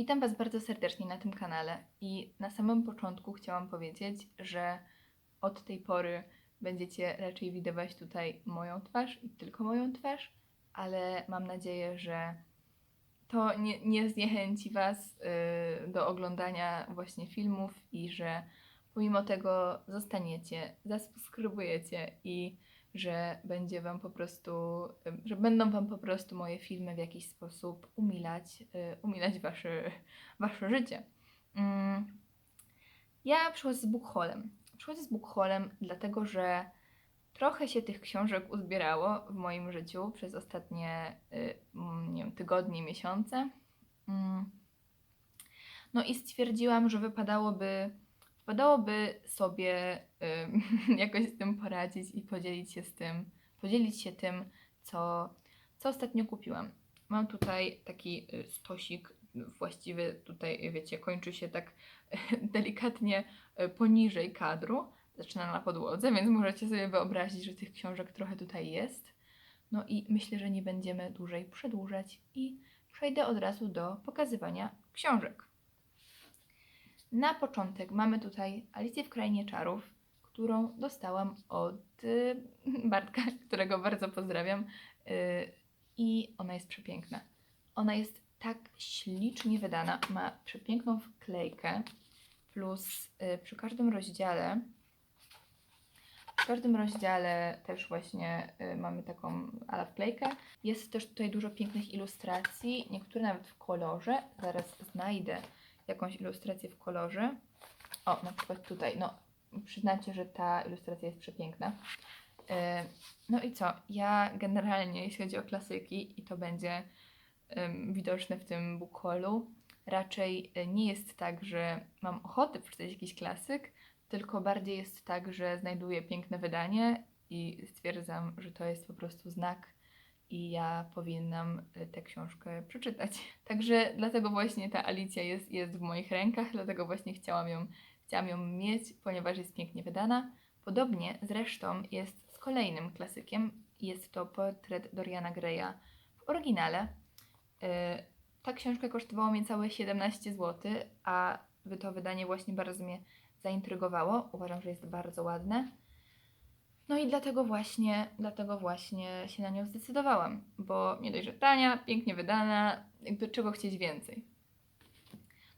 Witam Was bardzo serdecznie na tym kanale i na samym początku chciałam powiedzieć, że od tej pory będziecie raczej widywać tutaj moją twarz i tylko moją twarz, ale mam nadzieję, że to nie, nie zniechęci Was y, do oglądania właśnie filmów i że pomimo tego zostaniecie, zasubskrybujecie i że będzie Wam po prostu, że będą Wam po prostu moje filmy w jakiś sposób umilać, y, umilać wasze, wasze życie. Mm. Ja przychodzę z Bookholem. Przychodzę z Bookholem dlatego, że trochę się tych książek uzbierało w moim życiu przez ostatnie y, mm, nie wiem, tygodnie, miesiące. Mm. No i stwierdziłam, że wypadałoby, wypadałoby sobie y, jakoś z tym poradzić i podzielić się z tym, podzielić się tym, co, co ostatnio kupiłam. Mam tutaj taki y, stosik, właściwie tutaj, wiecie, kończy się tak delikatnie y, poniżej kadru, zaczyna na podłodze, więc możecie sobie wyobrazić, że tych książek trochę tutaj jest. No i myślę, że nie będziemy dłużej przedłużać i przejdę od razu do pokazywania książek. Na początek mamy tutaj Alicję w Krainie Czarów, którą dostałam od y, Bartka, którego bardzo pozdrawiam. Y, I ona jest przepiękna. Ona jest tak ślicznie wydana, ma przepiękną wklejkę, plus y, przy każdym rozdziale w każdym rozdziale też właśnie mamy taką ala wklejkę. Jest też tutaj dużo pięknych ilustracji, niektóre nawet w kolorze. Zaraz znajdę jakąś ilustrację w kolorze. O, na przykład tutaj, no przyznacie, że ta ilustracja jest przepiękna. Y, No i co? Ja generalnie, jeśli chodzi o klasyki, i to będzie widoczne w tym bookholu, raczej y, nie jest tak, że mam ochotę przeczytać jakiś klasyk, tylko bardziej jest tak, że znajduję piękne wydanie i stwierdzam, że to jest po prostu znak i ja powinnam y, tę książkę przeczytać. Także dlatego właśnie ta Alicja jest, jest w moich rękach, dlatego właśnie chciałam ją, chciałam ją mieć, ponieważ jest pięknie wydana. Podobnie zresztą jest z kolejnym klasykiem, jest to portret Doriana Greya w oryginale. Y, Ta książka kosztowała mnie całe 17 zł, a to wydanie właśnie bardzo mnie zaintrygowało. Uważam, że jest bardzo ładne. No i dlatego właśnie, dlatego właśnie się na nią zdecydowałam, bo nie dość, że tania, pięknie wydana, jakby czego chcieć więcej.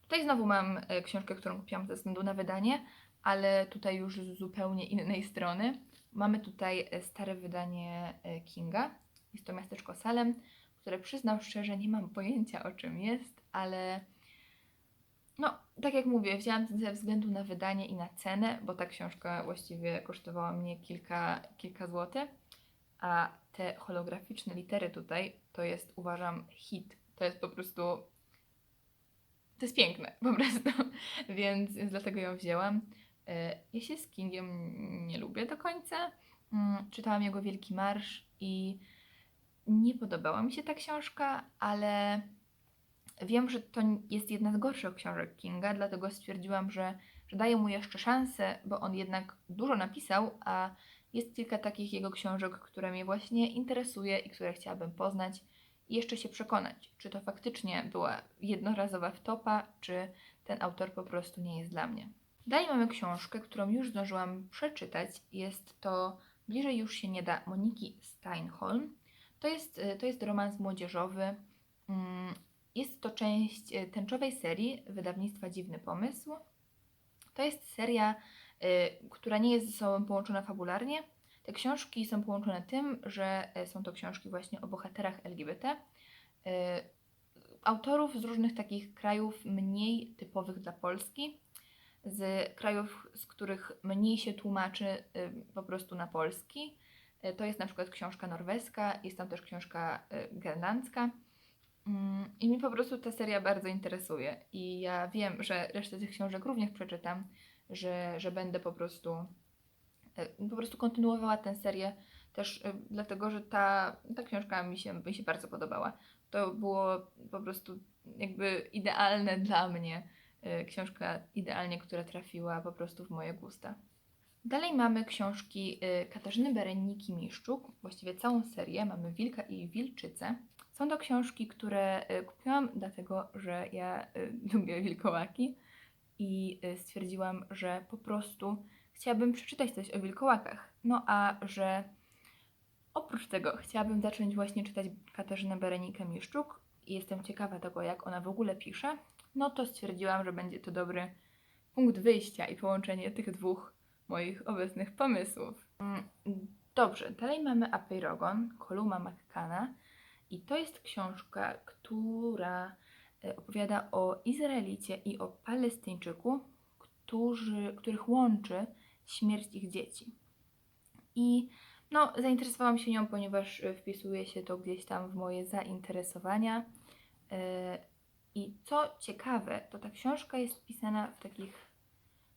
Tutaj znowu mam e, książkę, którą kupiłam ze względu na wydanie, ale tutaj już z zupełnie innej strony. Mamy tutaj e, stare wydanie e, Kinga. Jest to miasteczko Salem, które przyznam szczerze, nie mam pojęcia o czym jest, ale no, tak jak mówię, wzięłam to ze względu na wydanie i na cenę, bo ta książka właściwie kosztowała mnie kilka, kilka złotych, a te holograficzne litery tutaj to jest, uważam, hit. To jest po prostu. To jest piękne, po prostu. Więc, więc dlatego ją wzięłam. E, Ja się z Kingiem nie lubię do końca. Mm, Czytałam jego Wielki Marsz i nie podobała mi się ta książka, ale Wiem, że to jest jedna z gorszych książek Kinga, dlatego stwierdziłam, że, że daję mu jeszcze szansę, bo on jednak dużo napisał, a jest kilka takich jego książek, które mnie właśnie interesuje i które chciałabym poznać i jeszcze się przekonać, czy to faktycznie była jednorazowa wtopa, czy ten autor po prostu nie jest dla mnie. Dalej mamy książkę, którą już zdążyłam przeczytać. Jest to Bliżej już się nie da Moniki Steinholm. To jest, y, to jest romans młodzieżowy. Jest to część e, tęczowej serii wydawnictwa Dziwny Pomysł. To jest seria, y, która nie jest ze sobą połączona fabularnie. Te książki są połączone tym, że e, są to książki właśnie o bohaterach LGBT. Autorów z różnych takich krajów mniej typowych dla Polski, z krajów, z których mniej się tłumaczy po prostu na polski. To jest na przykład książka norweska, jest tam też książka grenlandzka. Mm, I mnie po prostu ta seria bardzo interesuje. I ja wiem, że resztę tych książek również przeczytam, że, że będę po prostu e, po prostu kontynuowała tę serię też e, dlatego, że ta, ta książka mi się, mi się bardzo podobała. To było po prostu jakby idealne dla mnie. e, Książka idealnie, która trafiła po prostu w moje gusta. Dalej mamy książki y, Katarzyny Bereniki Miszczuk, właściwie całą serię. Mamy Wilka i Wilczycę. Są to książki, które y, kupiłam dlatego, że ja y, lubię wilkołaki i stwierdziłam, że po prostu chciałabym przeczytać coś o wilkołakach. No a że oprócz tego chciałabym zacząć właśnie czytać Katarzynę Berenikę Miszczuk i jestem ciekawa tego, jak ona w ogóle pisze, no to stwierdziłam, że będzie to dobry punkt wyjścia i połączenie tych dwóch moich obecnych pomysłów. Mm, Dobrze, dalej mamy Apeirogon, Koluma McCanna i to jest książka, która e, opowiada o Izraelicie i o Palestyńczyku, którzy, których łączy śmierć ich dzieci. I no, zainteresowałam się nią, ponieważ e, wpisuje się to gdzieś tam w moje zainteresowania. E, I co ciekawe, to ta książka jest pisana w takich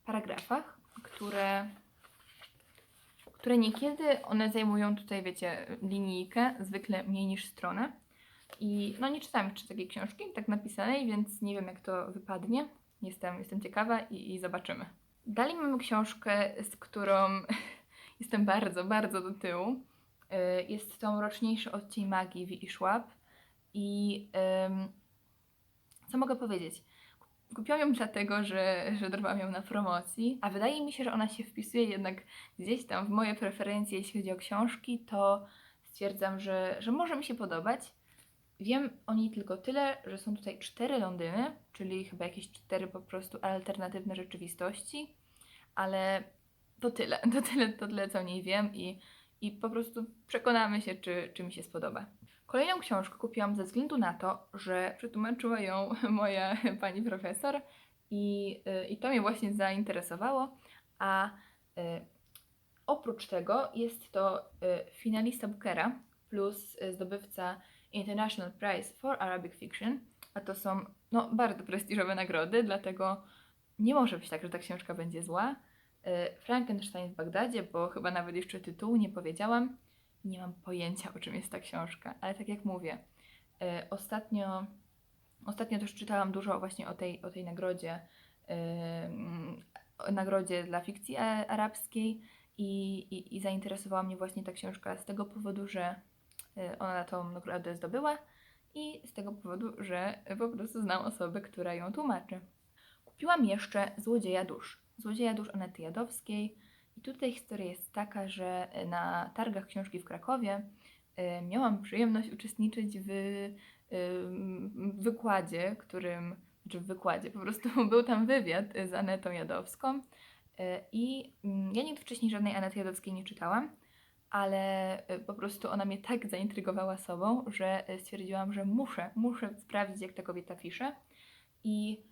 paragrafach, które, które niekiedy one zajmują tutaj, wiecie, linijkę, zwykle mniej niż stronę. I no nie czytałam jeszcze takiej książki, tak napisanej, więc nie wiem jak to wypadnie. Jestem, jestem ciekawa i, i zobaczymy. Dalej mamy książkę, z którą jestem bardzo, bardzo do tyłu. Y, Jest to mroczniejszy odcień magii Willi Schwab. I co mogę powiedzieć? Kupiłam ją dlatego, że, że dorwałam ją na promocji, a wydaje mi się, że ona się wpisuje jednak gdzieś tam w moje preferencje, jeśli chodzi o książki, to stwierdzam, że, że może mi się podobać. Wiem o niej tylko tyle, że są tutaj cztery Londyny, czyli chyba jakieś cztery po prostu alternatywne rzeczywistości, ale to tyle, to tyle, to tyle co o niej wiem i, i po prostu przekonamy się, czy, czy mi się spodoba. Kolejną książkę kupiłam ze względu na to, że przetłumaczyła ją moja pani profesor i, y, i to mnie właśnie zainteresowało, a y, oprócz tego jest to y, finalista Bookera plus zdobywca International Prize for Arabic Fiction, a to są no, bardzo prestiżowe nagrody, dlatego nie może być tak, że ta książka będzie zła. Frankenstein w Bagdadzie, bo chyba nawet jeszcze tytułu nie powiedziałam. Nie mam pojęcia, o czym jest ta książka, ale tak jak mówię, y, ostatnio, ostatnio też czytałam dużo właśnie o tej, o tej nagrodzie, y, nagrodzie dla fikcji arabskiej i, i, i zainteresowała mnie właśnie ta książka z tego powodu, że y, ona tą nagrodę zdobyła i z tego powodu, że po prostu znam osobę, która ją tłumaczy. Kupiłam jeszcze Złodzieja Dusz. Złodzieja Dusz Anety Jadowskiej. I tutaj historia jest taka, że na targach książki w Krakowie y, miałam przyjemność uczestniczyć w y, wykładzie, którym, znaczy w wykładzie, po prostu był tam wywiad z Anetą Jadowską. I mm, ja nigdy wcześniej żadnej Anety Jadowskiej nie czytałam, ale po prostu ona mnie tak zaintrygowała sobą, że stwierdziłam, że muszę, muszę sprawdzić, jak ta kobieta pisze. I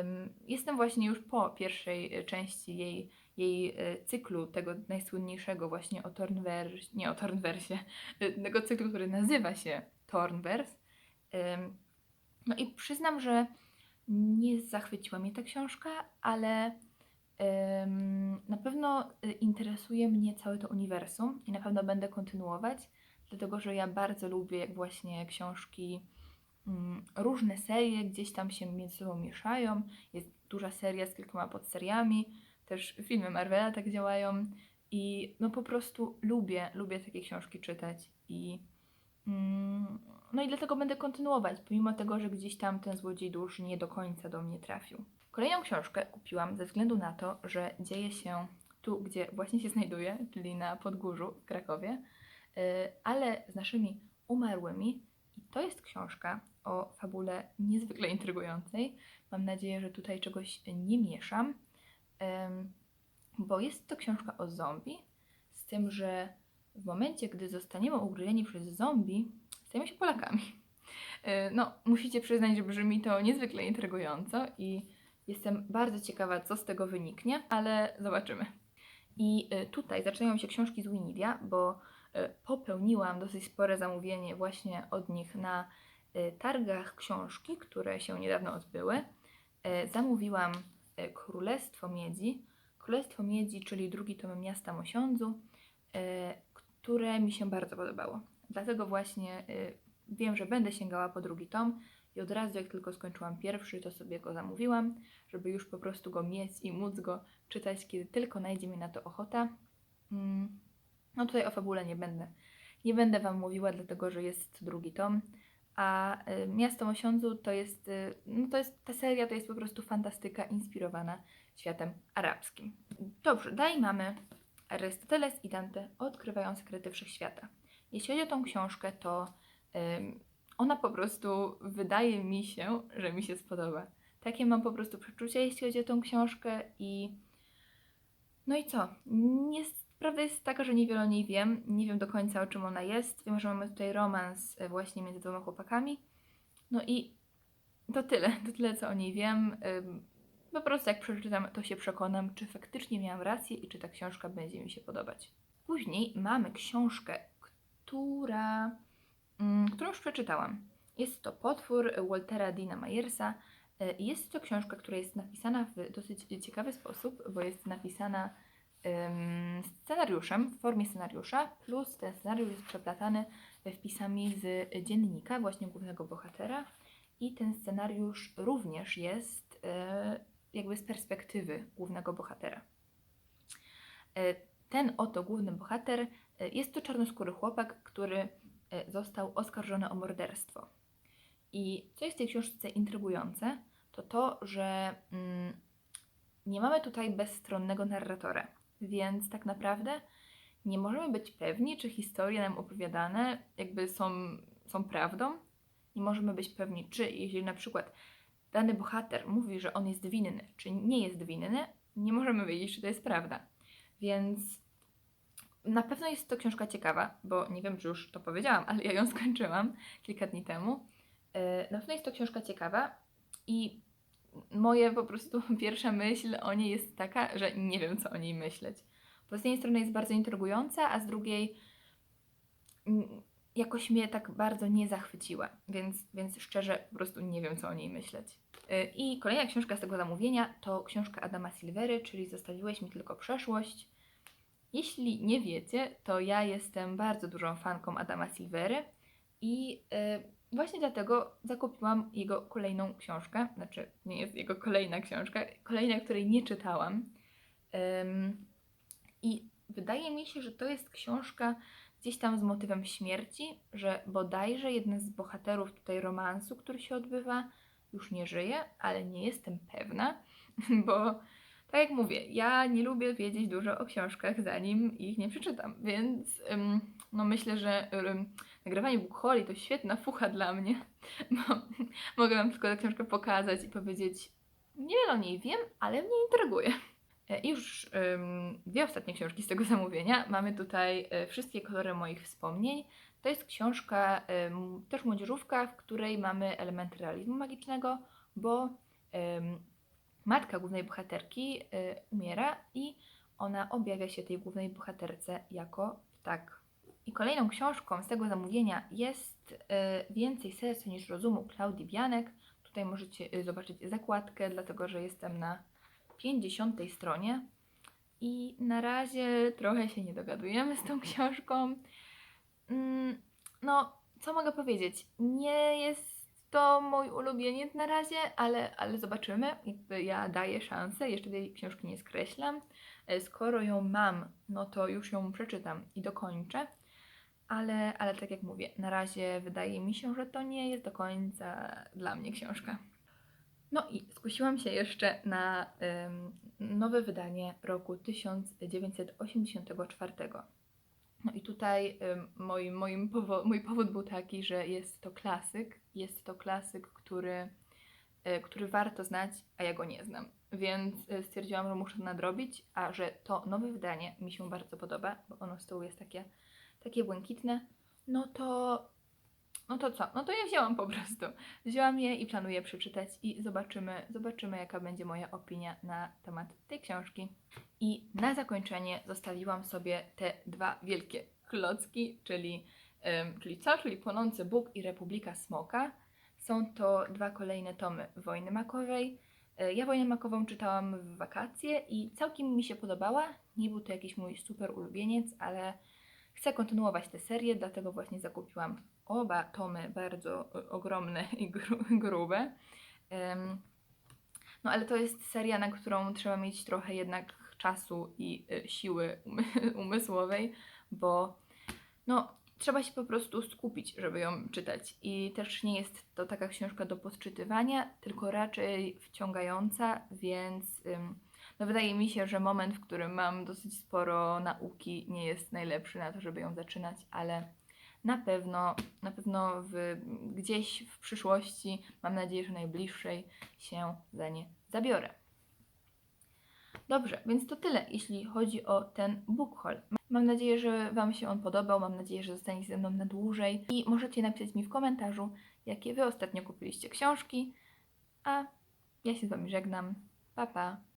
ym, jestem właśnie już po pierwszej części jej, jej y, cyklu, tego najsłynniejszego właśnie o Tornversie, nie o Tornversie, y, tego cyklu, który nazywa się Tornvers. Ym, no i przyznam, że nie zachwyciła mnie ta książka, ale na pewno y, interesuje mnie całe to uniwersum i na pewno będę kontynuować, dlatego że ja bardzo lubię, jak właśnie książki mm, różne serie gdzieś tam się między sobą mieszają. Jest duża seria z kilkoma podseriami, też filmy Marvela tak działają i no po prostu lubię, lubię takie książki czytać i mm, no i dlatego będę kontynuować, pomimo tego, że gdzieś tam ten złodziej dusz nie do końca do mnie trafił. Kolejną książkę kupiłam ze względu na to, że dzieje się tu, gdzie właśnie się znajduję, czyli na Podgórzu w Krakowie, y, ale z naszymi umarłymi. I to jest książka o fabule niezwykle intrygującej. Mam nadzieję, że tutaj czegoś nie mieszam, bo jest to książka o zombie, z tym, że w momencie, gdy zostaniemy ugryzieni przez zombie, stajemy się Polakami. Y, No, musicie przyznać, że brzmi to niezwykle intrygująco i jestem bardzo ciekawa, co z tego wyniknie, ale zobaczymy. I y, tutaj zaczynają się książki z Winidia, bo y, popełniłam dosyć spore zamówienie właśnie od nich na targach książki, które się niedawno odbyły. Zamówiłam Królestwo Miedzi. Królestwo Miedzi, czyli drugi tom Miasta Mosiądzu, y, które mi się bardzo podobało. Dlatego właśnie y, wiem, że będę sięgała po drugi tom i od razu jak tylko skończyłam pierwszy, to sobie go zamówiłam, żeby już po prostu go mieć i móc go czytać, kiedy tylko najdzie mi na to ochota. Mm, No tutaj o fabule nie będę, nie będę Wam mówiła, dlatego że jest drugi tom. A y, Miasto Mosiądzu to jest, y, no to jest, ta seria to jest po prostu fantastyka inspirowana światem arabskim. Dobrze, dalej mamy Arystoteles i Dante odkrywają sekrety wszechświata. Jeśli chodzi o tą książkę, to ym, ona po prostu wydaje mi się, że mi się spodoba. Takie mam po prostu przeczucie, jeśli chodzi o tą książkę i no i co? Jest, prawda jest taka, że niewiele o niej wiem. Nie wiem do końca o czym ona jest. Wiem, że mamy tutaj romans e, właśnie między dwoma chłopakami. No i to tyle, to tyle co o niej wiem. Po prostu jak przeczytam, to się przekonam, czy faktycznie miałam rację i czy ta książka będzie mi się podobać. Później mamy książkę, która, mm, którą już przeczytałam. Jest to Potwór Waltera Dina Myersa. E, Jest to książka, która jest napisana w dosyć ciekawy sposób, bo jest napisana scenariuszem, w formie scenariusza, plus ten scenariusz jest przeplatany wpisami z dziennika właśnie głównego bohatera i ten scenariusz również jest e, jakby z perspektywy głównego bohatera. E, Ten oto główny bohater e, jest to czarnoskóry chłopak, który został oskarżony o morderstwo. I co jest w tej książce intrygujące, to to, że mm, nie mamy tutaj bezstronnego narratora, więc tak naprawdę nie możemy być pewni, czy historie nam opowiadane jakby są, są prawdą. Nie możemy być pewni, czy jeśli na przykład dany bohater mówi, że on jest winny, czy nie jest winny, nie możemy wiedzieć, czy to jest prawda. Więc na pewno jest to książka ciekawa, bo nie wiem, czy już to powiedziałam, ale ja ją skończyłam kilka dni temu. E, Na pewno jest to książka ciekawa i moje po prostu pierwsza myśl o niej jest taka, że nie wiem, co o niej myśleć. Bo z jednej strony jest bardzo intrygująca, a z drugiej jakoś mnie tak bardzo nie zachwyciła, więc, więc szczerze po prostu nie wiem, co o niej myśleć. Y, I kolejna książka z tego zamówienia to książka Adama Silvery, czyli Zostawiłeś mi tylko przeszłość. Jeśli nie wiecie, to ja jestem bardzo dużą fanką Adama Silvery i y, właśnie dlatego zakupiłam jego kolejną książkę. Znaczy, nie jest jego kolejna książka, kolejna, której nie czytałam. Ym, I wydaje mi się, że to jest książka gdzieś tam z motywem śmierci, że bodajże jeden z bohaterów tutaj romansu, który się odbywa, już nie żyje, ale nie jestem pewna, bo tak jak mówię, ja nie lubię wiedzieć dużo o książkach, zanim ich nie przeczytam, więc no myślę, że ym, nagrywanie Bookholi to świetna fucha dla mnie, mogę Wam tylko tę książkę pokazać i powiedzieć, niewiele o niej wiem, ale mnie intryguje. E, I już ym, dwie ostatnie książki z tego zamówienia. Mamy tutaj e, Wszystkie kolory moich wspomnień. To jest książka, ym, też młodzieżówka, w której mamy elementy realizmu magicznego, bo ym, matka głównej bohaterki y, umiera i ona objawia się tej głównej bohaterce jako ptak. I kolejną książką z tego zamówienia jest y, Więcej serca niż rozumu Klaudii Bianek. Tutaj możecie y, zobaczyć zakładkę, dlatego że jestem na 50 stronie i na razie trochę się nie dogadujemy z tą książką. Mm, No, co mogę powiedzieć? Nie jest to mój ulubieniec na razie, ale, ale zobaczymy. Ja daję szansę, jeszcze tej książki nie skreślam. E, Skoro ją mam, no to już ją przeczytam i dokończę. Ale, ale tak jak mówię, na razie wydaje mi się, że to nie jest do końca dla mnie książka. No i skusiłam się jeszcze na ym, nowe wydanie roku 1984. No i tutaj ym, moim, moim powo- mój powód był taki, że jest to klasyk. Jest to klasyk, który, y, który warto znać, a ja go nie znam. Więc y, stwierdziłam, że muszę nadrobić, a że to nowe wydanie mi się bardzo podoba, bo ono z tyłu jest takie, takie błękitne, no to, no to co? No to ja wzięłam po prostu. Wzięłam je i planuję przeczytać i zobaczymy, zobaczymy jaka będzie moja opinia na temat tej książki. I na zakończenie zostawiłam sobie te dwa wielkie klocki, czyli, czyli co? Czyli Płonący Bóg i Republika Smoka. Są to dwa kolejne tomy Wojny Makowej. Y, Ja Wojnę Makową czytałam w wakacje i całkiem mi się podobała. Nie był to jakiś mój super ulubieniec, ale chcę kontynuować tę serię, dlatego właśnie zakupiłam oba tomy bardzo o- ogromne i gru, grube. No ale to jest seria, na którą trzeba mieć trochę jednak czasu i y, siły umy- umysłowej, bo no, trzeba się po prostu skupić, żeby ją czytać. I też nie jest to taka książka do podczytywania, tylko raczej wciągająca, więc no, wydaje mi się, że moment, w którym mam dosyć sporo nauki, nie jest najlepszy na to, żeby ją zaczynać, ale na pewno, na pewno w, gdzieś w przyszłości, mam nadzieję, że najbliższej, się za nie zabiorę. Dobrze, więc to tyle, jeśli chodzi o ten book haul. Mam nadzieję, że Wam się on podobał, mam nadzieję, że zostaniecie ze mną na dłużej i możecie napisać mi w komentarzu, jakie Wy ostatnio kupiliście książki, a ja się z Wami żegnam. Pa, pa!